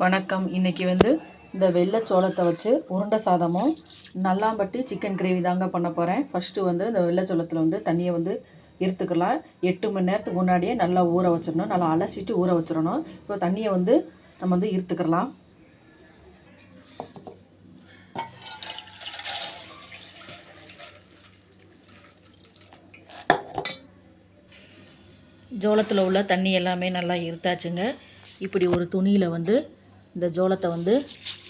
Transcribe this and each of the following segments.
வணக்கம். இன்னைக்கு வந்து இந்த வெள்ளை சோளத்தை வச்சு உருண்டை சாதமும் நல்லாம்பட்டி சிக்கன் கிரேவி தாங்க பண்ண போகிறேன் ஃபஸ்ட்டு வந்து இந்த வெள்ளை சோளத்தில் வந்து தண்ணியை வந்து இருத்துக்கலாம் எட்டு மணி நேரத்துக்கு முன்னாடியே நல்லா ஊற வச்சிடணும். நல்லா அலசிட்டு ஊற வச்சிடணும். இப்போ தண்ணியை வந்து நம்ம வந்து இருத்துக்கலாம். ஜோளத்தில் உள்ள தண்ணி எல்லாமே நல்லா இருத்தாச்சுங்க. இப்படி ஒரு துணியில் வந்து இந்த ஜோளத்தை வந்து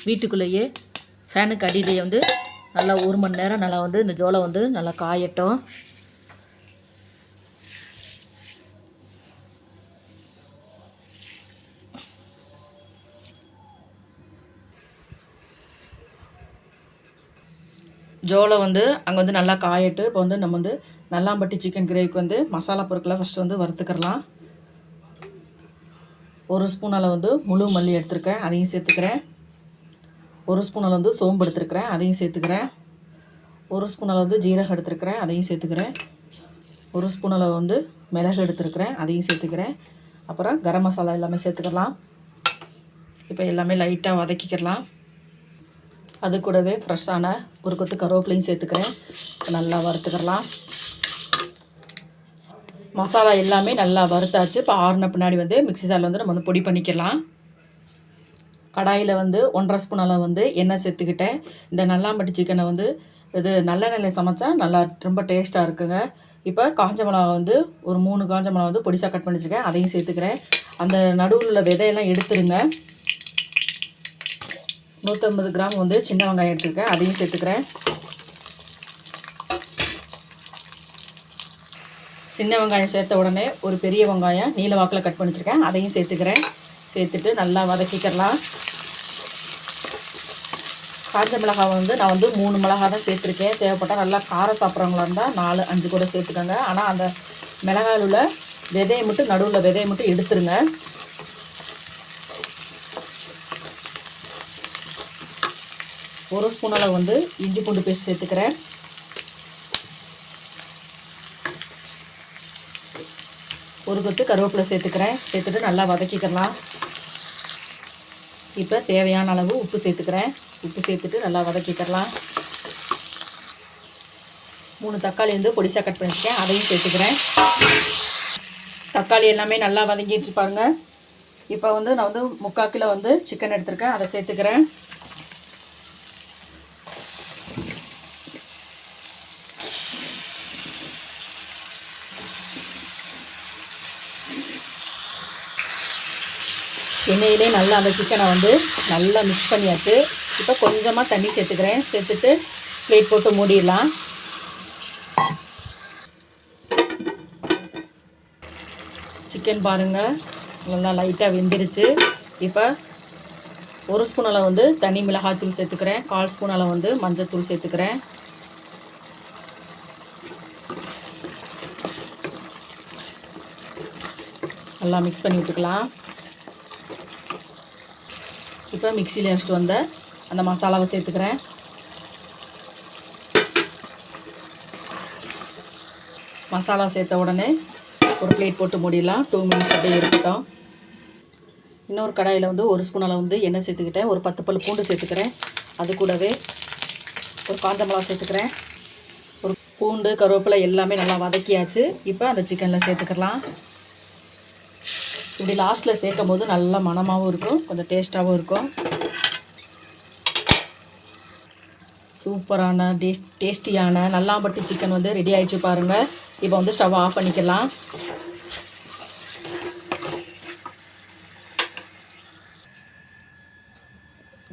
வீட்டுக்குள்ளேயே ஃபேனுக்கு அடியிலேயே வந்து நல்லா ஒரு மணி நேரம் நல்லா வந்து இந்த ஜோளம் வந்து நல்லா காயட்டும். ஜோளம் வந்து அங்கே வந்து நல்லா காயட்டு இப்போ வந்து நம்ம வந்து நல்லாம்பட்டி சிக்கன் கிரேவிக்கு வந்து மசாலா பொருட்களை ஃபஸ்ட்டு வந்து வறுத்துக்கிறலாம். ஒரு ஸ்பூன் அளவு வந்து முழு மல்லி எடுத்துருக்கேன் அதையும் சேர்த்துக்கிறேன். ஒரு ஸ்பூன் அளவு வந்து சோம்பு எடுத்துருக்கிறேன் அதையும் சேர்த்துக்கிறேன். ஒரு ஸ்பூன் அளவு வந்து ஜீரகம் எடுத்துருக்கிறேன் அதையும் சேர்த்துக்கிறேன். ஒரு ஸ்பூன் அளவு வந்து மிளகு எடுத்துருக்கிறேன் அதையும் சேர்த்துக்கிறேன். அப்புறம் கரம் மசாலா எல்லாமே சேர்த்துக்கலாம். இப்போ எல்லாமே லைட்டாக வதக்கிக்கிறலாம் அது கூடவே ஃப்ரெஷ்ஷான ஒரு கொத்து கருவேப்பிலையும் சேர்த்துக்கிறேன். நல்லா வறுத்துக்கிறலாம் மசாலா எல்லாமே நல்லா வறுத்தாச்சு. இப்போ ஆறுன பின்னாடி வந்து மிக்சி ஜாரில் வந்து நம்ம வந்து பொடி பண்ணிக்கலாம். கடாயில் வந்து ஒன்றரை ஸ்பூன் அளவு வந்து எண்ணெய் சேர்த்துக்கிட்டேன். இந்த நல்லாம்பட்டி சிக்கனை வந்து இது நல்லெண்ணெயில் சமைச்சா நல்லா ரொம்ப டேஸ்ட்டாக இருக்குங்க. இப்போ காஞ்ச மிளகா வந்து ஒரு மூணு காஞ்ச மிளகா வந்து பொடிசாக கட் பண்ணி வச்சுருக்கேன். அதையும் சேர்த்துக்கிறேன். அந்த நடுவில் உள்ள விதையெல்லாம் எடுத்துருங்க. நூற்றம்பது கிராம் வந்து சின்ன வெங்காயம் எடுத்துருக்கேன். அதையும் சேர்த்துக்கிறேன். சின்ன வெங்காயம் சேர்த்த உடனே ஒரு பெரிய வெங்காயம் நீல வாக்கில் கட் பண்ணி வச்சுருக்கேன். அதையும் சேர்த்துக்கிறேன். சேர்த்துட்டு நல்லா வதக்கிக்கலாம். காஞ்ச மிளகாய் வந்து நான் வந்து மூணு மிளகா தான் சேர்த்துருக்கேன். தேவைப்பட்டால் நல்லா காரம் சாப்பிட்றவங்களா இருந்தால் நாலு அஞ்சு கூட சேர்த்துக்கோங்க. ஆனால் அந்த மிளகாயில் உள்ள விதையை மட்டும் நடுவில் விதையை மட்டும் எடுத்துருங்க. ஒரு ஸ்பூன் அளவு வந்து இஞ்சி பூண்டு பேஸ்ட் சேர்த்துக்கிறேன். ஒரு கொத்து கருவேப்பிலை சேர்த்துக்கிறேன். சேர்த்துட்டு நல்லா வதக்கிக்கலாம். இப்போ தேவையான அளவு உப்பு சேர்த்துக்கிறேன். உப்பு சேர்த்துட்டு நல்லா வதக்கிக்கலாம். மூணு தக்காளி வந்து பொடிசாக கட் பண்ணியிருக்கேன் அதையும் சேர்த்துக்கிறேன். தக்காளி எல்லாமே நல்லா வதங்கிட்டு இருப்பாருங்க இப்போ வந்து நான் வந்து முக்கால் கிலோ வந்து சிக்கன் எடுத்திருக்கேன். அதை சேர்த்துக்கிறேன். எண்ணெயிலே நல்லா அந்த சிக்கனை வந்து நல்லா மிக்ஸ் பண்ணியாச்சு. இப்போ கொஞ்சமாக தண்ணி சேர்த்துக்கிறேன். சேர்த்துட்டு பிளேட் போட்டு மூடிடலாம். சிக்கன் பாருங்கள் நல்லா லைட்டாக வெந்துருச்சு. இப்போ ஒரு ஸ்பூன் அளவு வந்து தனி மிளகாய்த்தூள் சேர்த்துக்கிறேன். கால் ஸ்பூன் அளவு வந்து மஞ்சள் சேர்த்துக்கிறேன். நல்லா மிக்ஸ் பண்ணி விட்டுக்கலாம். இப்போ மிக்சியில் அரைச்சிட்டு வந்த அந்த மசாலாவை சேர்த்துக்கிறேன். மசாலா சேர்த்த உடனே ஒரு பிளேட் போட்டு மூடிடலாம். டூ மினிட்ஸ் அப்படியே இருக்கட்டும். இன்னொரு கடாயில் வந்து ஒரு ஸ்பூன் அளவு வந்து எண்ணெய் சேர்த்துக்கிட்டேன். ஒரு பத்து பல் பூண்டு சேர்த்துக்கிறேன். அது கூடவே ஒரு காந்த மிளகா சேர்த்துக்கிறேன். ஒரு பூண்டு கருவேப்பிலை எல்லாமே நல்லா வதக்கியாச்சு. இப்போ அந்த சிக்கனில் சேர்த்துக்கலாம். இப்படி லாஸ்ட்டில் சேர்க்கும் போது நல்லா மணமாகவும் இருக்கும் கொஞ்சம் டேஸ்ட்டாகவும் இருக்கும். சூப்பரான டேஸ்ட் டேஸ்டியான நல்லாம்பட்டி சிக்கன் வந்து ரெடி ஆகிடுச்சு பாருங்கள் இப்போ வந்து ஸ்டவ் ஆஃப் பண்ணிக்கலாம்.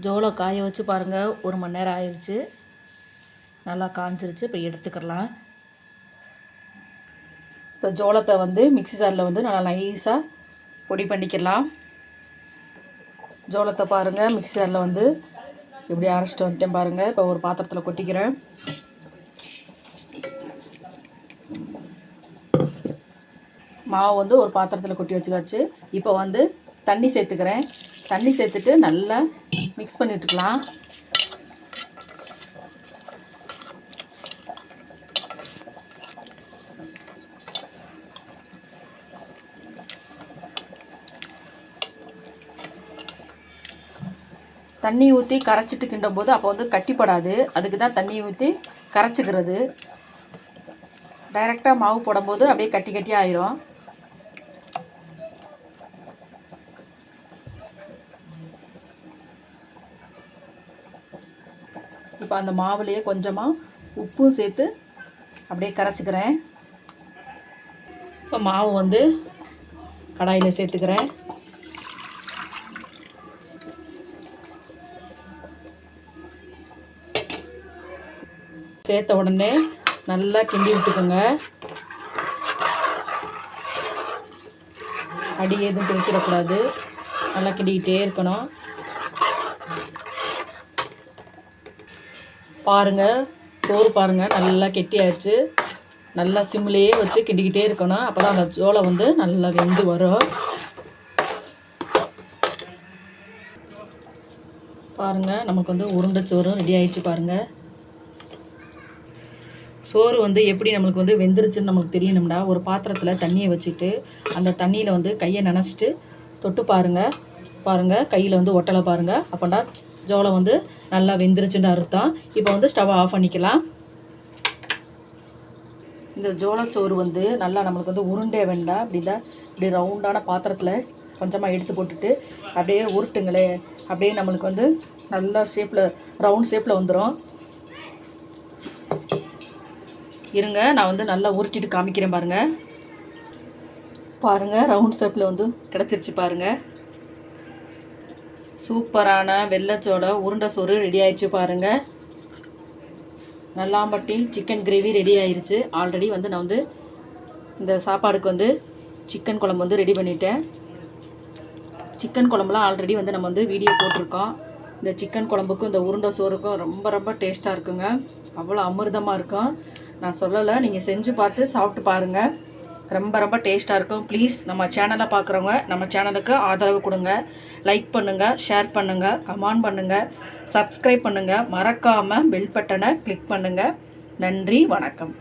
ஜோளம் காய வச்சு பாருங்கள் ஒரு மணி நேரம் ஆயிடுச்சு நல்லா காஞ்சிருச்சு இப்போ எடுத்துக்கலாம். இப்போ ஜோளத்தை வந்து மிக்ஸி ஜாரில் வந்து நல்லா நைஸாக பொடி பண்ணிக்கலாம். ஜோளத்தை பாருங்கள் மிக்சரில் வந்து இப்படி அரைச்சிட்டு வந்துட்டேன் பாருங்கள் இப்போ ஒரு பாத்திரத்தில் கொட்டிக்கிறேன். மாவு வந்து ஒரு பாத்திரத்தில் கொட்டி வச்சுக்காச்சு. இப்போ வந்து தண்ணி சேர்த்துக்கிறேன். தண்ணி சேர்த்துட்டு நல்லா மிக்ஸ் பண்ணிட்டுருக்கலாம் தண்ணி ஊற்றி கரைச்சிட்டு கிண்டும் போது அப்போ வந்து கட்டிப்படாது. அதுக்கு தான் தண்ணி ஊற்றி கரைச்சிக்கிறது. டைரெக்டாக மாவு போடும்போது அப்படியே கட்டி கட்டி ஆயிரும். இப்போ அந்த மாவுலேயே கொஞ்சமாக உப்பும் சேர்த்து அப்படியே கரைச்சிக்கிறேன். இப்போ மாவு வந்து கடாயில் சேர்த்துக்கிறேன். சேர்த்த உடனே நல்லா கிண்டி விட்டுக்கோங்க. அடி எதுவும் பிரிச்சிடக்கூடாது நல்லா கிண்டிக்கிட்டே இருக்கணும். பாருங்கள் சோறு பாருங்கள் நல்லா கெட்டியாச்சு நல்லா சிம்லேயே வச்சு கிண்டிக்கிட்டே இருக்கணும். அப்போ தான் அந்த சோளம் வந்து நல்லா வெந்து வரும். பாருங்கள் நமக்கு வந்து உருண்டை சோறும் ரெடி ஆயிடுச்சு பாருங்கள் சோறு வந்து எப்படி நம்மளுக்கு வந்து வெந்துருச்சுன்னு நம்மளுக்கு தெரியணும்னா ஒரு பாத்திரத்தில் தண்ணியை வச்சுட்டு அந்த தண்ணியில் வந்து கையை நினச்சிட்டு தொட்டு பாருங்க. பாருங்கள் கையில் வந்து ஒட்டலை பாருங்க. அப்போண்டா ஜோளம் வந்து நல்லா வெந்துருச்சுன்னு அர்த்தம். இப்போ வந்து ஸ்டவ் ஆஃப் பண்ணிக்கலாம். இந்த ஜோளச்சோறு வந்து நல்லா நம்மளுக்கு வந்து உருண்டே வேண்டாம் அப்படி இல்லை இப்படி ரவுண்டான பாத்திரத்தில் கொஞ்சமாக எடுத்து போட்டுட்டு அப்படியே உருட்டுங்களே. அப்படியே நம்மளுக்கு வந்து நல்லா ஷேப்பில் ரவுண்ட் ஷேப்பில் வந்துடும் இருங்க நான் வந்து நல்லா உருட்டிட்டு காமிக்கிறேன் பாருங்கள் பாருங்கள் ரவுண்ட் ஷேப்பில் வந்து கிடச்சிருச்சு பாருங்கள் சூப்பரான வெள்ளச்சோட உருண்டை சோறு ரெடி ஆயிடுச்சு பாருங்கள் நல்லாம்பட்டி சிக்கன் கிரேவி ரெடி ஆயிடுச்சு ஆல்ரெடி வந்து நான் வந்து இந்த சாப்பாடுக்கு வந்து சிக்கன் குழம்பு வந்து ரெடி பண்ணிட்டேன். சிக்கன் குழம்புலாம் ஆல்ரெடி வந்து நம்ம வந்து வீடியோ போட்டிருக்கோம். இந்த சிக்கன் குழம்புக்கும் இந்த உருண்டை சோறுக்கும் ரொம்ப ரொம்ப டேஸ்ட்டாக இருக்குங்க. அவ்வளோ அமிர்தமாக இருக்கும். நான் சொல்லலை நீங்கள் செஞ்சு பார்த்து சாப்பிட்டு பாருங்கள் ரொம்ப ரொம்ப டேஸ்ட்டாக இருக்கும். ப்ளீஸ் நம்ம சேனலை பார்க்குறவங்க நம்ம சேனலுக்கு ஆதரவு கொடுங்க. லைக் பண்ணுங்கள் ஷேர் பண்ணுங்கள் கமெண்ட் பண்ணுங்கள் சப்ஸ்கிரைப் பண்ணுங்கள் மறக்காமல் பெல் பட்டனை கிளிக் பண்ணுங்கள் நன்றி வணக்கம்.